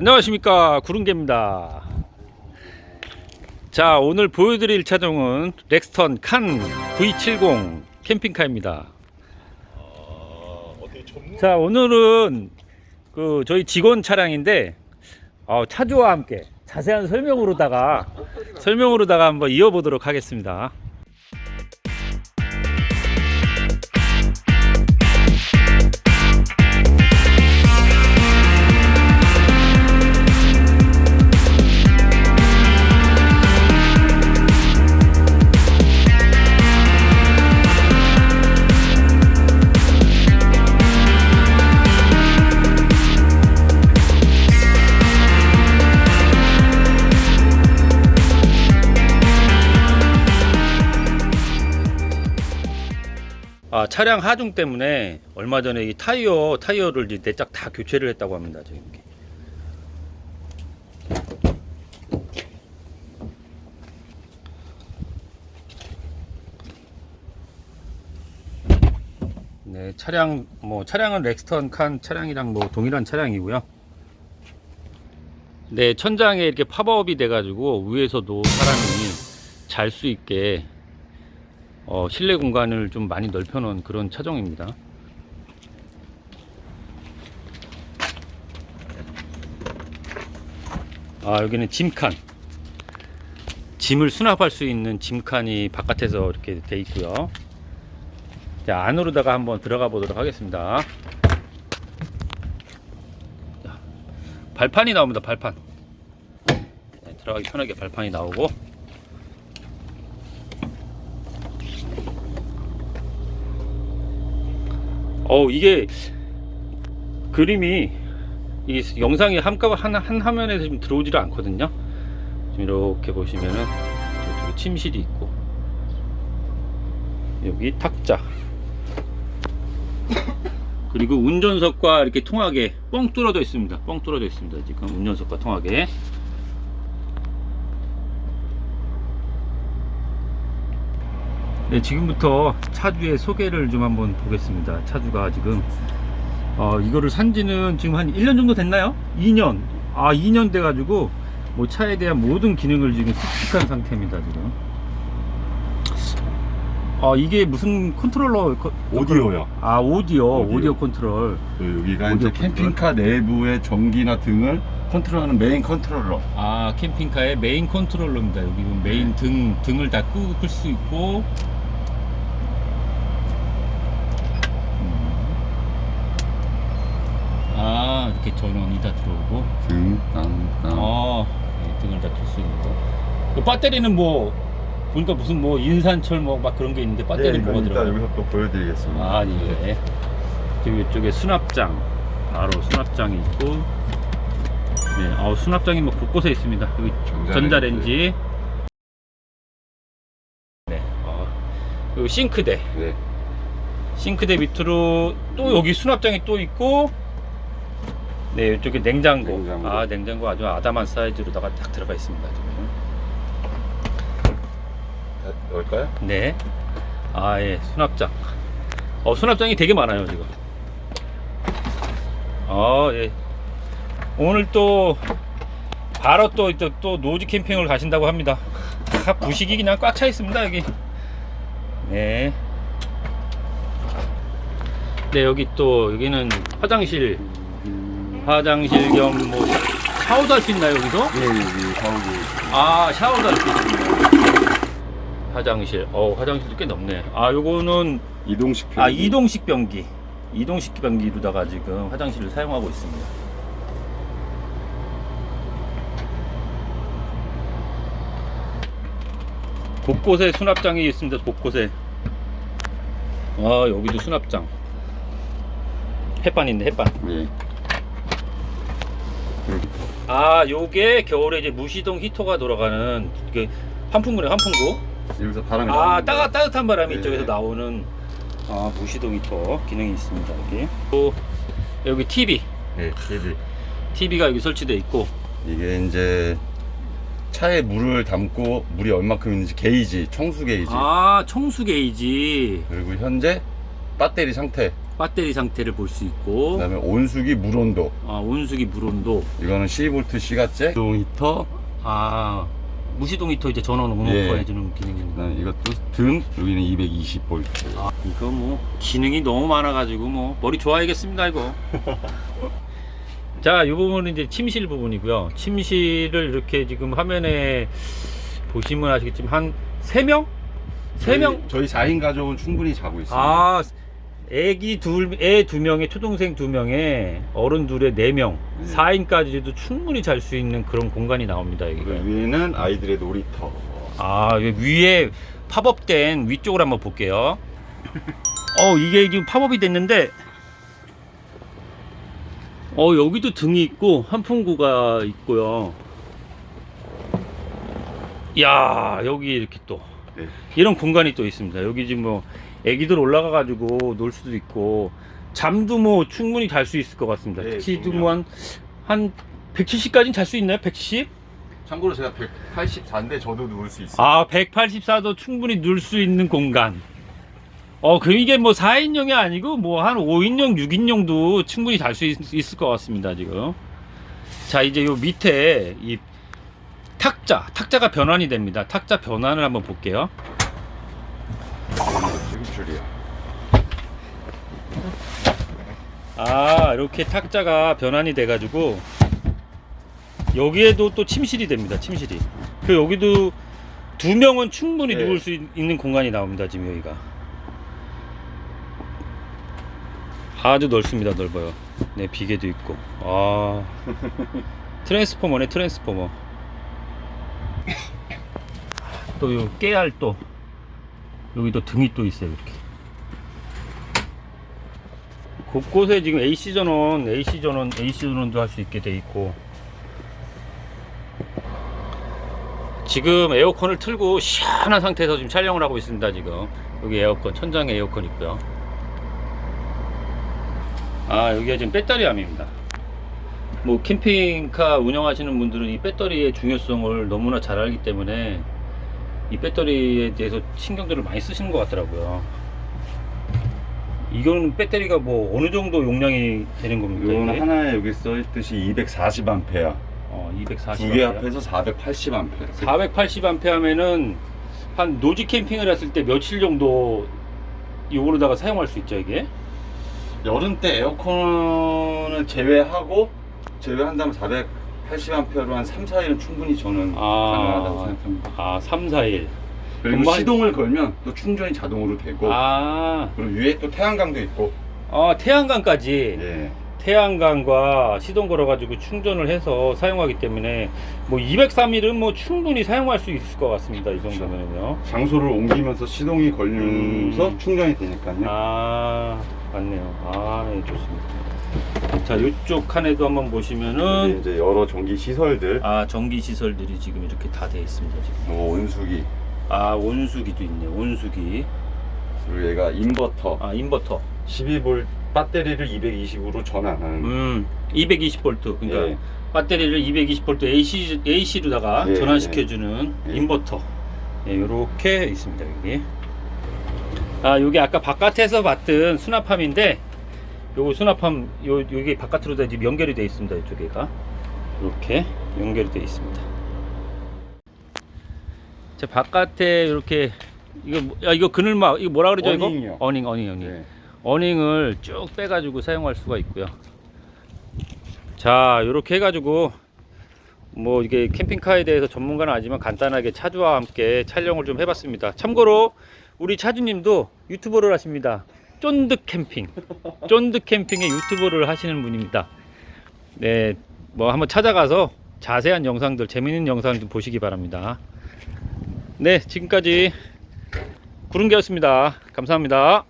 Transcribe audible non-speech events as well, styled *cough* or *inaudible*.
안녕하십니까. 구run개입니다. 자 오늘 보여드릴 차종은 렉스턴 칸 V70 캠핑카입니다. 자 오늘은 그 저희 직원 차량인데 어, 차주와 함께 자세한 설명으로다가 설명으로다가 한번 이어보도록 하겠습니다 아, 차량 하중 때문에 얼마 전에 이 타이어 타이어를 이제 내짝 다 교체를 했다고 합니다. 지금. 네, 차량 뭐 차량은 렉스턴 칸 차량이랑 뭐 동일한 차량이고요. 네, 천장에 이렇게 팝업이 돼 가지고 위에서도 사람이 잘 수 있게 어, 실내 공간을 좀 많이 넓혀 놓은 그런 차종입니다. 아 여기는 짐칸 짐을 수납할 수 있는 짐칸이 바깥에서 이렇게 돼 있고요. 자 안으로다가 한번 들어가 보도록 하겠습니다. 자, 발판이 나옵니다. 발판 네, 들어가기 편하게 발판이 나오고 어 이게 그림이 이 영상이 한꺼번에 한, 한 화면에 지금 들어오지를 않거든요. 지금 이렇게 보시면은 저쪽에 침실이 있고 여기 탁자 그리고 운전석과 이렇게 통하게 뻥 뚫어져 있습니다. 뻥 뚫어져 있습니다. 지금 운전석과 통하게 네, 지금부터 차주의 소개를 좀 한번 보겠습니다. 차주가 지금 어, 이거를 산 지는 지금 한 1년 정도 됐나요? 2년. 아, 2년 돼 가지고 뭐 차에 대한 모든 기능을 지금 습득한 상태입니다, 지금. 아, 이게 무슨 컨트롤러 컨- 오디오요. 아, 오디오, 오디오. 오디오, 컨트롤. 그 여기가 오디오 이제 캠핑카 내부의 전기나 등을 컨트롤하는 메인 컨트롤러. 아, 캠핑카의 메인 컨트롤러입니다. 여기 보면 메인 등 등을 다 끄고 끌수 있고 아, 이렇게 전원이 다 들어오고 등, 땅, 땅. 아, 네, 등을 다 켤 수 있는 거. 그 배터리는 뭐 보니까 무슨 뭐 인산철 뭐 막 그런 게 있는데 배터리 뭐가 예, 이따 들어가? 여기서 또 보여드리겠습니다. 아, 예. 지금 이쪽에 수납장, 바로 수납장이 있고, 네, 어, 수납장이 뭐 곳곳에 있습니다. 여기 전자레인지. 전자레인지, 네, 어, 그리고 싱크대, 네. 싱크대 밑으로 또 여기 수납장이 또 있고, 네, 이쪽에 냉장고. 냉장고. 아, 냉장고 아주 아담한 사이즈로다가 딱 들어가 있습니다. 지금. 자, 넣을까요? 네. 아, 예, 수납장. 어, 수납장이 되게 많아요, 지금. 아, 예. 오늘 또, 바로 또, 또, 또 노지 캠핑을 가신다고 합니다. 다 부식이 그냥 꽉 차 있습니다, 여기. 네. 네, 여기 또, 여기는 화장실. 화장실 겸 뭐, 샤워도 할 수 있나요, 여기서? 예, 여기 사오기. 아 샤워도 할 수 있습니다 화장실 어 화장실도 꽤 넓네 아 요거는 이동식 아 변기. 이동식 변기 이동식 변기로다가 지금 화장실을 사용하고 있습니다 곳곳에 수납장이 있습니다 곳곳에 아 여기도 수납장 햇반 있네 햇반 예. 아 요게 겨울에 이제 무시동 히터가 돌아가는 그 환풍구네 환풍구 여기서 바람이 아 나옵니다. 따가, 따뜻한 바람이 네. 이쪽에서 나오는 아, 무시동 히터 기능이 있습니다 여기 또 여기 TV 예, TV. TV가 여기 설치되어 있고 이게 이제 차에 물을 담고 물이 얼마큼 있는지 게이지, 청수 게이지. 아 청수 게이지 그리고 현재 배터리 상태. 배터리 상태를 볼 수 있고 그다음에 온수기 물 온도. 아, 온수기 물온도 이거는 12V C가째. 동 히터. 아 무시동 히터 이제 전원 온오프 예. 해주는 기능입니다. 그다음에 이것도 등. 여기는 220V. 아, 이거 뭐 기능이 너무 많아가지고 뭐 머리 좋아야겠습니다 이거. *laughs* 자, 이 부분은 이제 침실 부분이고요. 침실을 이렇게 지금 화면에 보시면 아시겠지만 한 3명? 3명? 저희 4인 가족은 충분히 자고 있습니다. 아, 애기 둘, 애 두 명에 초동생 두 명에 어른 둘에 네 명, 네. 4인까지도 충분히 잘 수 있는 그런 공간이 나옵니다, 여기가. 그 위에는 아이들의 놀이터. 아, 위에 팝업된 위쪽을 한번 볼게요. *laughs* 어, 이게 지금 팝업이 됐는데, 어, 여기도 등이 있고, 환풍구가 있고요. 야 여기 이렇게 또, 네. 이런 공간이 또 있습니다. 여기 지금 뭐, 애기들 올라가 가지고 놀 수도 있고, 잠도 뭐 충분히 잘 수 있을 것 같습니다. 네, 특히도 그럼요. 뭐 한, 한 170까지는 잘 수 있나요? 170? 참고로 제가 184인데 저도 누울 수 있어요. 아, 184도 충분히 누울 수 있는 공간. 어, 그 이게 뭐 4인용이 아니고 뭐 한 5인용, 6인용도 충분히 잘 수 있을 것 같습니다, 지금. 자, 이제 요 밑에 이 탁자, 탁자가 변환이 됩니다. 탁자 변환을 한번 볼게요. 지금 줄이야. 아, 이렇게 탁자가 변환이 돼가지고 여기에도 또 침실이 됩니다. 침실이. 그 여기도 두 명은 충분히 네. 누울 수 있- 있는 공간이 나옵니다. 지금 여기가. 아주 넓습니다. 넓어요. 네, 비계도 있고. 아, *laughs* 트랜스포머네, 트랜스포머. 또 요 깨알 또 여기 또 등이 또 있어요. 이렇게. 곳곳에 지금 AC 전원, AC 전원, AC 전원도 할 수 있게 돼 있고. 지금 에어컨을 틀고 시원한 상태에서 지금 촬영을 하고 있습니다. 지금 여기 에어컨, 천장에 에어컨 있고요. 아, 여기가 지금 배터리함입니다. 뭐 캠핑카 운영하시는 분들은 이 배터리의 중요성을 너무나 잘 알기 때문에 이 배터리에 대해서 신경들을 많이 쓰시는 것 같더라고요. 이거는 배터리가 뭐 어느 정도 용량이 되는 겁니까? 이거는 이게? 하나에 여기 써 있듯이 240A. 어, 240. 두 개 합해서 480A. 480A 하면은 한 노지 캠핑을 했을 때 며칠 정도 이거로다가 사용할 수 있죠 이게? 여름 때 에어컨을 제외하고 제외한 다면 480A로 한 3, 4일은 충분히 저는 가능하다고 생각합니다. 아, 3, 4일. 그리고 정말- 시동을 걸면 또 충전이 자동으로 되고 아, 그리고 위에 또 태양광도 있고 아 태양광까지. 예. 태양광과 시동 걸어가지고 충전을 해서 사용하기 때문에 뭐 203일은 뭐 충분히 사용할 수 있을 것 같습니다. 이 정도면요. 장소를 옮기면서 시동이 걸리면서 음. 충전이 되니까요. 아, 맞네요. 아, 네, 좋습니다. 자, 이쪽 칸에도 한번 여기 보시면은 이제 여러 전기 시설들, 아, 전기 시설들이 지금 이렇게 다 되어 있습니다. 지금. 뭐 온수기, 아, 온수기도 있네요. 온수기. 그리고 얘가 인버터, 아, 인버터. 12V 배터리를 220으로 전환하는. 음, 220V. 그러니까 예. 배터리를 220V AC, AC로다가 예, 전환시켜주는 예. 인버터. 예, 요렇게 있습니다, 여기. 아, 요게 아까 바깥에서 봤던 수납함인데, 요거 수납함, 요, 요게 바깥으로 다 지금 연결이 되어 있습니다, 이쪽에가. 이렇게 연결이 되어 있습니다. 자, 바깥에 이렇게, 이거, 뭐- 야, 이거 그늘막, 이거 뭐라 그러죠, 어닝이요. 이거? 어닝, 어닝, 어닝. 네. 어닝을 쭉 빼가지고 사용할 수가 있고요. 자, 이렇게 해가지고 뭐 이게 캠핑카에 대해서 전문가는 아니지만 간단하게 차주와 함께 촬영을 좀 해봤습니다. 참고로 우리 차주님도 유튜버를 하십니다. 쫀득 캠핑, 쫀득 캠핑의 유튜버를 하시는 분입니다. 네, 뭐 한번 찾아가서 자세한 영상들, 재밌는 영상 좀 보시기 바랍니다. 네, 지금까지 구름개였습니다. 감사합니다.